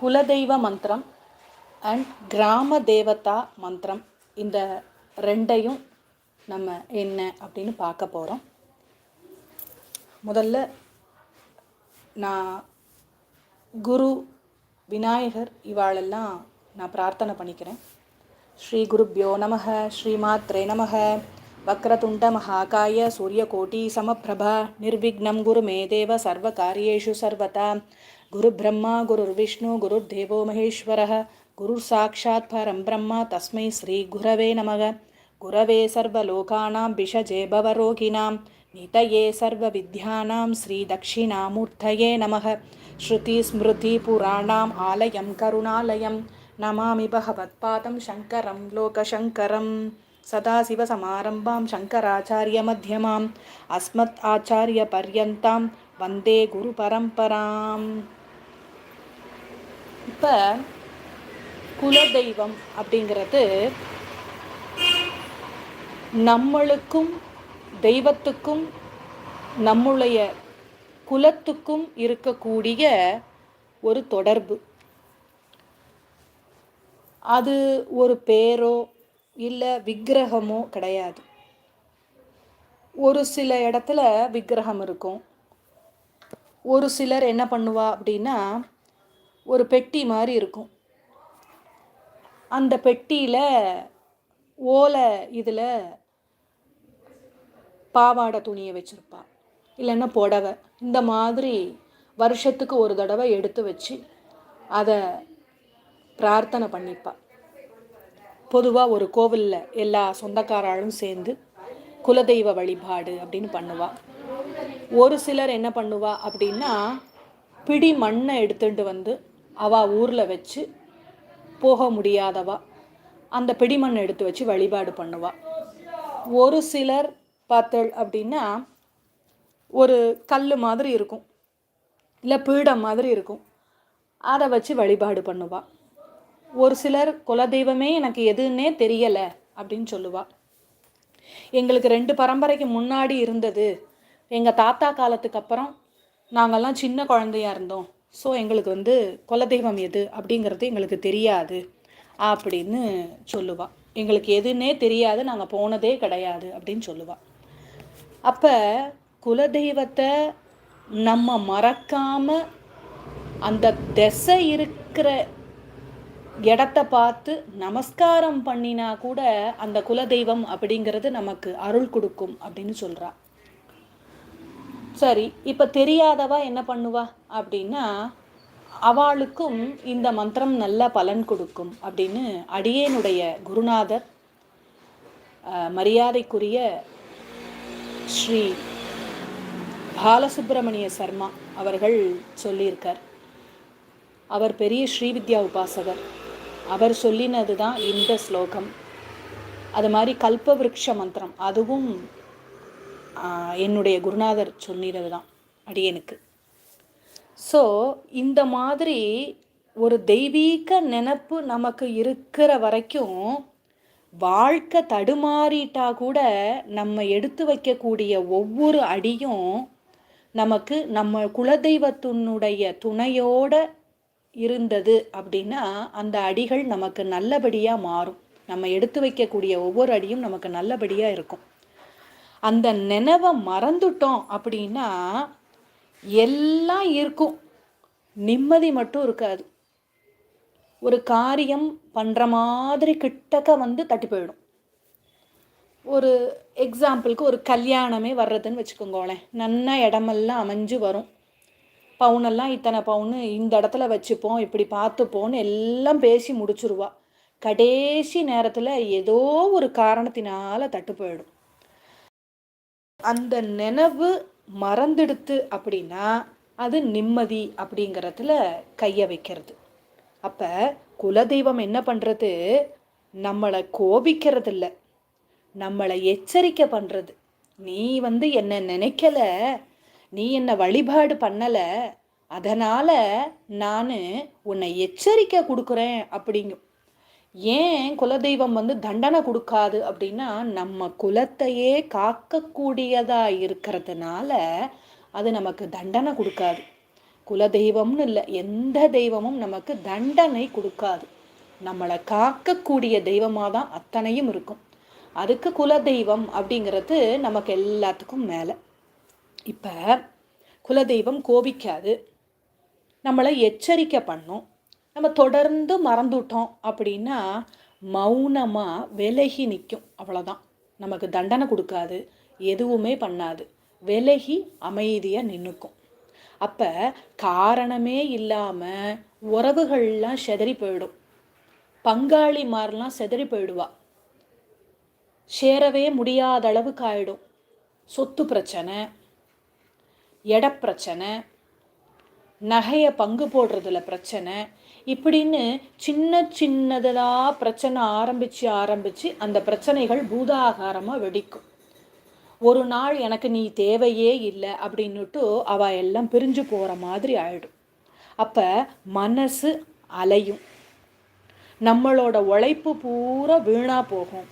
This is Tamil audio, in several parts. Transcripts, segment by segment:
குலதெய்வ மந்திரம் அண்ட் கிராம தேவதா மந்திரம். இந்த ரெண்டையும் நம்ம என்ன அப்படின்னு பார்க்க போகிறோம் முதல்ல நான் குரு விநாயகர் இவாளெல்லாம் நான் பிரார்த்தனை பண்ணிக்கிறேன். ஸ்ரீ குருப்யோ நமக ஸ்ரீமாத்ரே நமக. வக்ரதுண்ட மகாகாய சூரியகோட்டி சமப்பிரபா நிர்விக்னம் குரு மே தேவ சர்வ காரியேஷு சர்வதா. गुरुब्रह्म गुरुर्विष्णु गुरुर्देवो महेश्वरः गुरुर्साक्षात् परं ब्रह्म तस्मै श्रीगुरवे नमः। गुरवे सर्वलोकानां विषजे भवरोगिणां नितये सर्वविद्यानां श्रीदक्षिणामूर्तये नमः। श्रुतिस्मृतिपुराणाम् आलयं करुणालयं नमामि भगवत्पादं शङ्करं लोकशङ्करं। सदाशिवसमारम्भां शङ्कराचार्यमध्यमाम् अस्मत् आचार्यपर्यन्तां वन्दे गुरुपरम्पराम्। இப்போ குலதெய்வம் அப்படிங்கிறது நம்மளுக்கும் தெய்வத்துக்கும் நம்முடைய குலத்துக்கும் இருக்கக்கூடிய ஒரு தொடர்பு. அது ஒரு பேரோ இல்லை விக்கிரகமோ கிடையாது. ஒரு சில இடத்துல விக்கிரகம் இருக்கும். ஒரு சிலர் என்ன பண்ணுவா அப்படின்னா ஒரு பெட்டி மாதிரி இருக்கும். அந்த பெட்டியில் ஓலை இதில் பாவாடை துணியை வச்சுருப்பா. இல்லைன்னா புடவை. இந்த மாதிரி வருஷத்துக்கு ஒரு தடவை எடுத்து வச்சு அதை பிரார்த்தனை பண்ணிப்பா. பொதுவாக ஒரு கோவிலில் எல்லா சொந்தக்காராலும் சேர்ந்து குலதெய்வ வழிபாடு அப்படின்னு பண்ணுவா. ஒரு சிலர் என்ன பண்ணுவா அப்படின்னா பிடி மண்ணை எடுத்துட்டு வந்து அவா ஊரில் வச்சு போக முடியாதவா? அந்த பிடிமண் எடுத்து வச்சு வழிபாடு பண்ணுவா. ஒரு சிலர் பார்த்தல் அப்படின்னா ஒரு கல் மாதிரி இருக்கும். இல்லை பீடம் மாதிரி இருக்கும். அதை வச்சு வழிபாடு பண்ணுவா. ஒரு சிலர் குலதெய்வமே எனக்கு எதுன்னே தெரியலை அப்படின்னு சொல்லுவாள் எங்களுக்கு ரெண்டு பரம்பரைக்கு முன்னாடி இருந்தது. எங்கள் தாத்தா காலத்துக்கு அப்புறம் நாங்கள்லாம் சின்ன குழந்தையா இருந்தோம். ஸோ எங்களுக்கு வந்து குலதெய்வம் எது அப்படிங்கிறது எங்களுக்கு தெரியாது அப்படின்னு சொல்லுவாள் எங்களுக்கு எதுன்னே தெரியாது நாங்கள் போனதே கிடையாது அப்படின்னு சொல்லுவாள் அப்போ குலதெய்வத்தை நம்ம மறக்காம அந்த திசை இருக்கிற இடத்த பார்த்து நமஸ்காரம் பண்ணினா கூட அந்த குலதெய்வம் அப்படிங்கிறது நமக்கு அருள் கொடுக்கும் அப்படின்னு சொல்கிறாள் சரி இப்போ தெரியாதவா என்ன பண்ணுவா? அப்படின்னா அவளுக்கும் இந்த மந்திரம் நல்ல பலன் கொடுக்கும் அப்படின்னு அடியேனுடைய குருநாதர் மரியாதைக்குரிய ஸ்ரீ பாலசுப்பிரமணிய சர்மா அவர்கள் சொல்லியிருக்கார். அவர் பெரிய ஸ்ரீவித்யா உபாசகர். அவர் சொல்லினது தான் இந்த ஸ்லோகம். அது மாதிரி கல்பவிருக்ஷ மந்திரம் அதுவும் என்னுடைய குருநாதர் சொன்னது தான் அடியனுக்கு. ஸோ இந்த மாதிரி ஒரு தெய்வீக நினப்பு நமக்கு இருக்கிற வரைக்கும் வாழ்க்கை தடுமாறிட்டா கூட நம்ம எடுத்து வைக்கக்கூடிய ஒவ்வொரு அடியும் நமக்கு நம்ம குலதெய்வத்தினுடைய துணையோட இருந்தது அப்படின்னா அந்த அடிகள் நமக்கு நல்லபடியாக மாறும். நம்ம எடுத்து வைக்கக்கூடிய ஒவ்வொரு அடியும் நமக்கு நல்லபடியாக இருக்கும். அந்த நினைவை மறந்துட்டோம் அப்படின்னா எல்லாம் இருக்கும். நிம்மதி மட்டும் இருக்காது. ஒரு காரியம் பண்ணுற மாதிரி கிட்டக்க வந்து தட்டி போயிடும். ஒரு எக்ஸாம்பிளுக்கு ஒரு கல்யாணமே வர்றதுன்னு வச்சுக்கோங்களேன். நன்ன இடமெல்லாம் அமைஞ்சு வரும். பவுனெல்லாம் இத்தனை பவுனு இந்த இடத்துல வச்சுப்போம் இப்படி பார்த்துப்போன்னு எல்லாம் பேசி முடிச்சுருவா. கடைசி நேரத்தில் ஏதோ ஒரு காரணத்தினால தட்டு போயிடும். அந்த நினைவு மறந்துடுத்து அப்படின்னா அது நிம்மதி அப்படிங்கிறதுல கையை வைக்கிறது. அப்போ குலதெய்வம் என்ன பண்ணுறது நம்மளை கோபிக்கிறது இல்லை நம்மளை எச்சரிக்கை பண்ணுறது நீ வந்து என்னை நினைக்கல. நீ என்னை வழிபாடு பண்ணலை. அதனால் நான் உன்னை எச்சரிக்கை கொடுக்குறேன் அப்படிங்கும். ஏன் குலதெய்வம் வந்து தண்டனை கொடுக்காது அப்படின்னா நம்ம குலத்தையே காக்கக்கூடியதா இருக்கிறதுனால அது நமக்கு தண்டனை கொடுக்காது. குலதெய்வம்னு இல்லை எந்த தெய்வமும் நமக்கு தண்டனை கொடுக்காது. நம்மளை காக்கக்கூடிய தெய்வமாக தான் அத்தனையும் இருக்கும். அதுக்கு குலதெய்வம் அப்படிங்கிறது நமக்கு எல்லாத்துக்கும் மேலே. இப்போ குலதெய்வம் கோபிக்காது. நம்மளை எச்சரிக்கை பண்ணும். நம்ம தொடர்ந்து மறந்துட்டோம் அப்படின்னா மௌனமாக விலகி நிற்கும். அவ்வளோதான் நமக்கு தண்டனை கொடுக்காது. எதுவுமே பண்ணாது. விலகி அமைதியாக நின்றுக்கும் அப்போ காரணமே இல்லாமல் உறவுகள்லாம் செதறி போயிடும். பங்காளி மாதிரிலாம் செதறி போயிடுவா. சேரவே முடியாத அளவுக்கு ஆயிடும். சொத்து பிரச்சனை இடப்பிரச்சனை நகையை பங்கு போடுறதுல பிரச்சனை. இப்படின்னு சின்ன சின்னதெல்லாம் பிரச்சனை ஆரம்பித்து ஆரம்பித்து அந்த பிரச்சனைகள் பூதாகாரமாக வெடிக்கும். ஒரு நாள் எனக்கு நீ தேவையே இல்லை அப்படின்னுட்டு அவ எல்லாம் பிரிஞ்சு போகிற மாதிரி ஆயிடும். அப்போ மனசு அலையும். நம்மளோட உழைப்பு பூரா வீணாக போகும்.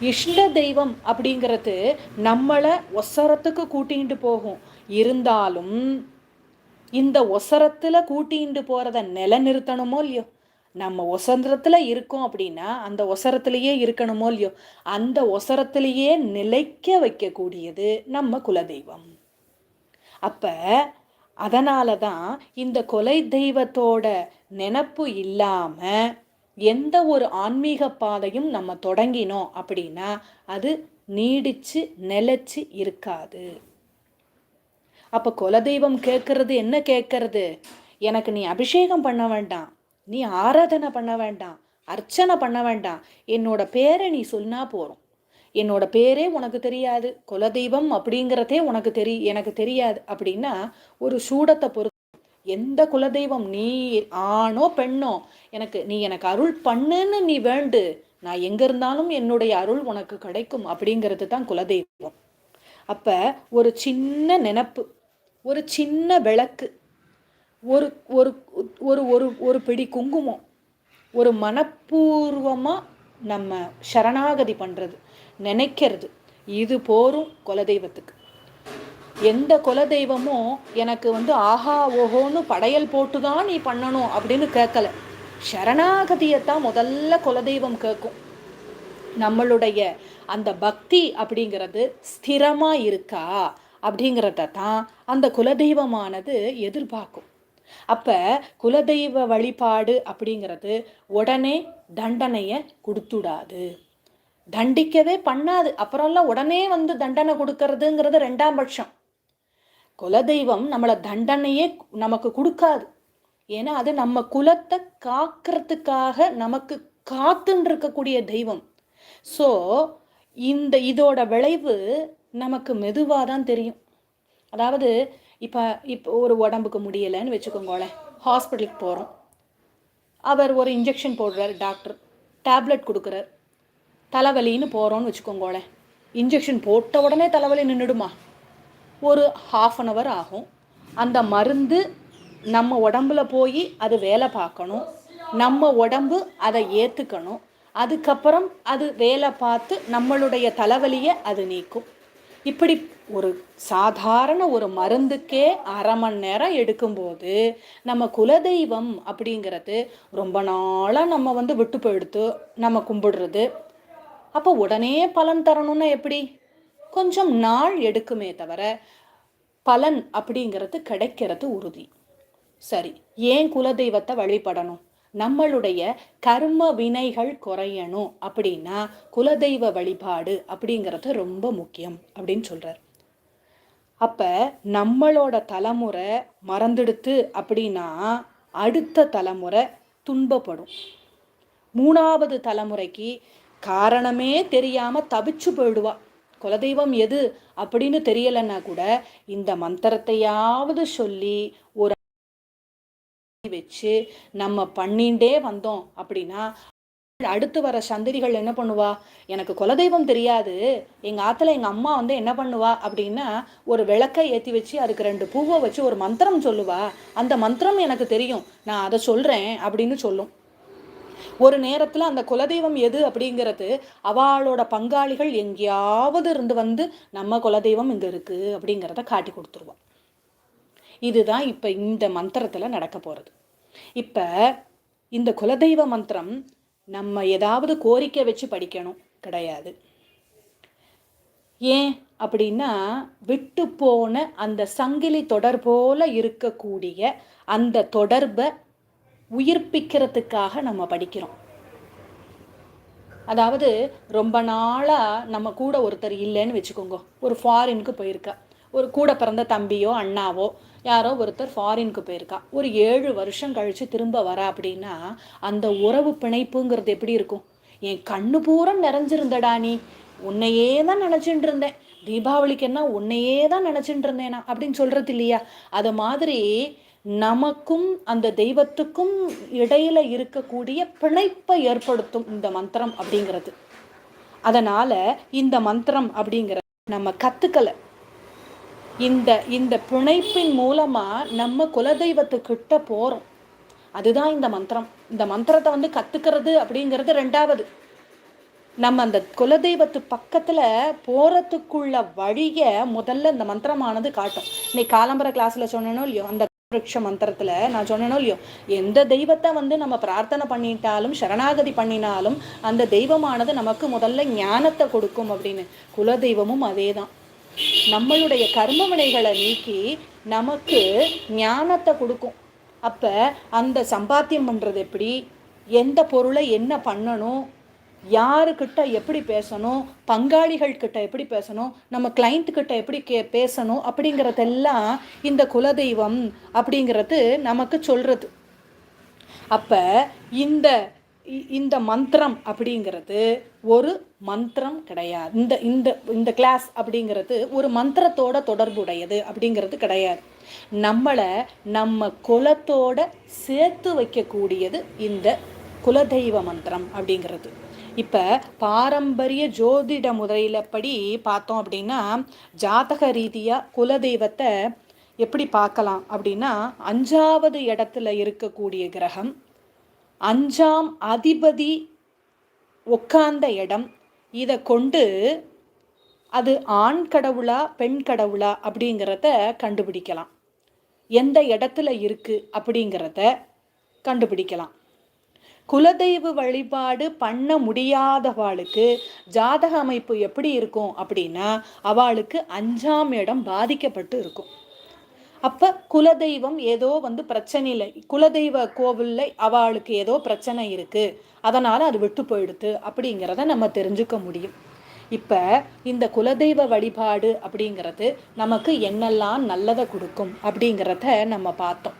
இஷ்ட தெய்வம் அப்படிங்கிறது நம்மளை ஒசரத்துக்கு கூட்டிகிட்டு போகும். இருந்தாலும் இந்த ஒசரத்தில் கூட்டிகிட்டு போகிறத நிலநிறுத்தணுமோ இல்லையோ? நம்ம ஒசரத்தில் இருக்கோம் அப்படின்னா அந்த ஒசரத்திலேயே இருக்கணுமோ இல்லையோ? அந்த ஒசரத்திலேயே நிலைக்க வைக்கக்கூடியது நம்ம குலதெய்வம். அப்போ அதனால தான் இந்த கொலை தெய்வத்தோட நினப்பு இல்லாமல் எந்த ஒரு ஆன்மீக பாதையும் நம்ம தொடங்கினோம் அப்படின்னா அது நீடிச்சு நிலைச்சு இருக்காது. அப்போ குலதெய்வம் கேட்கறது என்ன கேட்கறது? எனக்கு நீ அபிஷேகம் பண்ண வேண்டாம். நீ ஆராதனை பண்ண வேண்டாம். அர்ச்சனை பண்ண வேண்டாம். என்னோட பேரை நீ சொன்னா போகிறோம் என்னோட பேரே உனக்கு தெரியாது. குலதெய்வம் அப்படிங்கிறதே உனக்கு தெரி எனக்கு தெரியாது. அப்படின்னா ஒரு சூடத்தை பொறுத்து. எந்த குலதெய்வம் நீ ஆணோ பெண்ணோ எனக்கு நீ எனக்கு அருள் பண்ணுன்னு நீ வேண்டு. நான் எங்கே இருந்தாலும் என்னுடைய அருள் உனக்கு கிடைக்கும் அப்படிங்கிறது தான் குலதெய்வம். அப்போ ஒரு சின்ன நினப்பு. ஒரு சின்ன விளக்கு ஒரு ஒரு ஒரு ஒரு ஒரு பிடி குங்குமம் ஒரு மனப்பூர்வமாக நம்ம சரணாகதி பண்ணுறது நினைக்கிறது இது போரும் குலதெய்வத்துக்கு. எந்த குலதெய்வமும் எனக்கு வந்து ஆஹா ஓஹோன்னு படையல் போட்டு தான் நீ பண்ணணும் அப்படின்னு கேட்கல. சரணாகதியைத்தான் முதல்ல குலதெய்வம் கேட்கும். நம்மளுடைய அந்த பக்தி அப்படிங்கிறது ஸ்திரமாக இருக்கா? அப்படிங்கிறத தான் அந்த குலதெய்வமானது எதிர்பார்க்கும். அப்போ குலதெய்வ வழிபாடு அப்படிங்கிறது உடனே தண்டனையை கொடுத்துடாது. தண்டிக்கவே பண்ணாது. அப்புறம்லாம் உடனே வந்து தண்டனை கொடுக்கறதுங்கிறது ரெண்டாம் பட்சம். குலதெய்வம் நம்மளை தண்டனையே நமக்கு கொடுக்காது. ஏன்னா அது நம்ம குலத்தை காக்கிறதுக்காக நமக்கு காத்துன்னு இருக்கக்கூடிய தெய்வம். ஸோ இந்த இதோட விளைவு நமக்கு மெதுவாக தான் தெரியும். அதாவது இப்போ இப்போ ஒரு உடம்புக்கு முடியலைன்னு வச்சுக்கோங்களேன் ஹாஸ்பிட்டலுக்கு போகிறோம் அவர் ஒரு இன்ஜெக்ஷன் போடுறார் டாக்டர் டேப்லெட் கொடுக்குறார். தலைவலின்னு போகிறோன்னு வச்சுக்கோங்களேன். இன்ஜெக்ஷன் போட்ட உடனே தலைவலி நின்றுடுமா ஒரு ஹாஃப் அன் ஹவர் ஆகும். அந்த மருந்து நம்ம உடம்புல போய் அது வேலை பார்க்கணும். நம்ம உடம்பு அதை ஏற்றுக்கணும் அதுக்கப்புறம் அது வேலை பார்த்து நம்மளுடைய தலைவலியை அது நீக்கும். இப்படி ஒரு சாதாரண ஒரு மருந்துக்கே அரை மணி நேரம் எடுக்கும்போது நம்ம குலதெய்வம் அப்படிங்கிறது ரொம்ப நாளாக நம்ம வந்து விட்டு போயிடுத்து நம்ம கும்பிடுறது. அப்போ உடனே பலன் தரணும்னா எப்படி? கொஞ்சம் நாள் எடுக்குமே தவிர பலன் அப்படிங்கிறது கிடைக்கிறது உறுதி. சரி ஏன் குலதெய்வத்தை வழிபடணும்? நம்மளுடைய கர்ம வினைகள் குறையணும் அப்படின்னா குலதெய்வ வழிபாடு அப்படிங்கிறது ரொம்ப முக்கியம் அப்படின்னு சொல்கிறார் அப்போ நம்மளோட தலைமுறை மறந்துடுத்து அப்படின்னா அடுத்த தலைமுறை துன்பப்படும். மூணாவது தலைமுறைக்கு காரணமே தெரியாமல் தவிச்சு போயிடுவா. குலதெய்வம் எது அப்படின்னு தெரியலைன்னா கூட இந்த மந்திரத்தையாவது சொல்லி ஒரு வச்சு நம்ம பண்ணிண்டே வந்தோம் அப்படின்னா அடுத்து வர சந்ததிகள் என்ன பண்ணுவா? எனக்கு குலதெய்வம் தெரியாது. எங்கள் ஆற்றுல எங்கள் அம்மா வந்து என்ன பண்ணுவா அப்படின்னா ஒரு விளக்கை ஏற்றி வச்சு அதுக்கு ரெண்டு பூவை வச்சு ஒரு மந்திரம் சொல்லுவா. அந்த மந்திரம் எனக்கு தெரியும். நான் அதை சொல்கிறேன் அப்படின்னு சொல்லும். ஒரு நேரத்தில் அந்த குலதெய்வம் எது அப்படிங்கிறது அவளோட பங்காளிகள் எங்கேயாவது இருந்து வந்து நம்ம குலதெய்வம் இங்கே இருக்குது அப்படிங்கிறத காட்டி கொடுத்துருவோம் இதுதான் இப்போ இந்த மந்திரத்தில் நடக்க போகிறது இப்போ இந்த குலதெய்வ மந்திரம் நம்ம ஏதாவது கோரிக்கை வச்சு படிக்கணும். கிடையாது. ஏன் அப்படின்னா விட்டு போன அந்த சங்கிலி தொடர் போல இருக்கக்கூடிய அந்த தொடர்பை உயிர்ப்பிக்கிறதுக்காக நம்ம படிக்கிறோம். அதாவது ரொம்ப நாளாக நம்ம கூட ஒருத்தர் இல்லைன்னு வச்சுக்கோங்க. ஒரு ஃபாரினுக்கு போயிருக்கா. ஒரு கூட பிறந்த தம்பியோ அண்ணாவோ யாரோ ஒருத்தர் ஃபாரினுக்கு போயிருக்கா. ஒரு ஏழு வருஷம் கழித்து திரும்ப வர அப்படின்னா அந்த உறவு பிணைப்புங்கிறது எப்படி இருக்கும்? என் கண்ணு பூரா நிறைஞ்சிருந்தடா நீ. உன்னையே தான் நினச்சிட்டு இருந்தேன். தீபாவளிக்கு என்ன உன்னையே தான் நினச்சிட்டு இருந்தேனா அப்படின்னு சொல்கிறது இல்லையா? அது மாதிரி நமக்கும் அந்த தெய்வத்துக்கும் இடையில இருக்கக்கூடிய பிணைப்பை ஏற்படுத்தும் இந்த மந்திரம் அப்படிங்கிறது. அதனால இந்த மந்திரம் அப்படிங்கிற நம்ம கத்துக்கல. இந்த இந்த பிணைப்பின் மூலமா நம்ம குலதெய்வத்துக்கிட்ட போறோம். அதுதான் இந்த மந்திரம். இந்த மந்திரத்தை வந்து கத்துக்கிறது அப்படிங்கிறது ரெண்டாவது. நம்ம அந்த குலதெய்வத்து பக்கத்துல போறதுக்குள்ள வழிய முதல்ல இந்த மந்திரமானது காட்டும். இன்னைக்கு காலம்பர கிளாஸ்ல சொன்னனோ இல்லையோ அந்த விருட்ச மந்திரத்துல நான் சொன்னனோ இல்லையோ எந்த தெய்வத்தை வந்து நம்ம பிரார்த்தனை பண்ணிட்டாலும் சரணாகதி பண்ணினாலும் அந்த தெய்வமானது நமக்கு முதல்ல ஞானத்தை கொடுக்கும் அப்படின்னு. குலதெய்வமும் அதே தான் நம்மளுடைய கர்ம வினைகளை நீக்கி நமக்கு ஞானத்தை கொடுக்கும். அப்போ அந்த சம்பாத்தியம் பண்ணுறது எப்படி? எந்த பொருளை என்ன பண்ணணும்? யாருக்கிட்ட எப்படி பேசணும்? பங்காளிகள் கிட்ட எப்படி பேசணும்? நம்ம கிளைண்ட் கிட்ட எப்படி கே பேசணும்? அப்படிங்கிறதெல்லாம் இந்த குலதெய்வம் அப்படிங்கிறது நமக்கு சொல்கிறது அப்போ இந்த இந்த மந்திரம் அப்படிங்கிறது ஒரு மந்திரம் கிடையாது. இந்த இந்த இந்த கிளாஸ் அப்படிங்கிறது ஒரு மந்திரத்தோட தொடர்புடையது அப்படிங்கிறது கிடையாது. நம்மளை நம்ம குலத்தோட சேர்த்து வைக்கக்கூடியது இந்த குலதெய்வ மந்திரம் அப்படிங்கிறது. இப்போ பாரம்பரிய ஜோதிட முறையிலப்படி பார்த்தோம் அப்படின்னா ஜாதக ரீதியாக குலதெய்வத்தை எப்படி பார்க்கலாம் அப்படின்னா அஞ்சாவது இடத்துல இருக்கக்கூடிய கிரகம் அஞ்சாம் அதிபதி உட்கார்ந்த இடம். இதை கொண்டு அது ஆண் கடவுளா பெண் கடவுளா அப்படிங்கிறத கண்டுபிடிக்கலாம். எந்த இடத்துல இருக்குது அப்படிங்கிறத கண்டுபிடிக்கலாம். குலதெய்வ வழிபாடு பண்ண முடியாதவாளுக்கு ஜாதக அமைப்பு எப்படி இருக்கும் அப்படின்னா அவளுக்கு அஞ்சாம் இடம் பாதிக்கப்பட்டு இருக்கும். அப்போ குலதெய்வம் ஏதோ வந்து பிரச்சனை இல்லை. குலதெய்வ கோவிலில் அவளுக்கு ஏதோ பிரச்சனை இருக்குது அதனால் அது விட்டு போயிடுது அப்படிங்கிறத நம்ம தெரிஞ்சுக்க முடியும். இப்போ இந்த குலதெய்வ வழிபாடு அப்படிங்கிறது நமக்கு என்னெல்லாம் நல்லதை கொடுக்கும் அப்படிங்கிறத நம்ம பார்த்தோம்.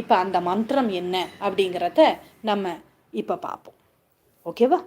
இப்போ அந்த மந்திரம் என்ன அப்படிங்கிறத நம்ம இப்போ பார்ப்போம். ஓகேவா?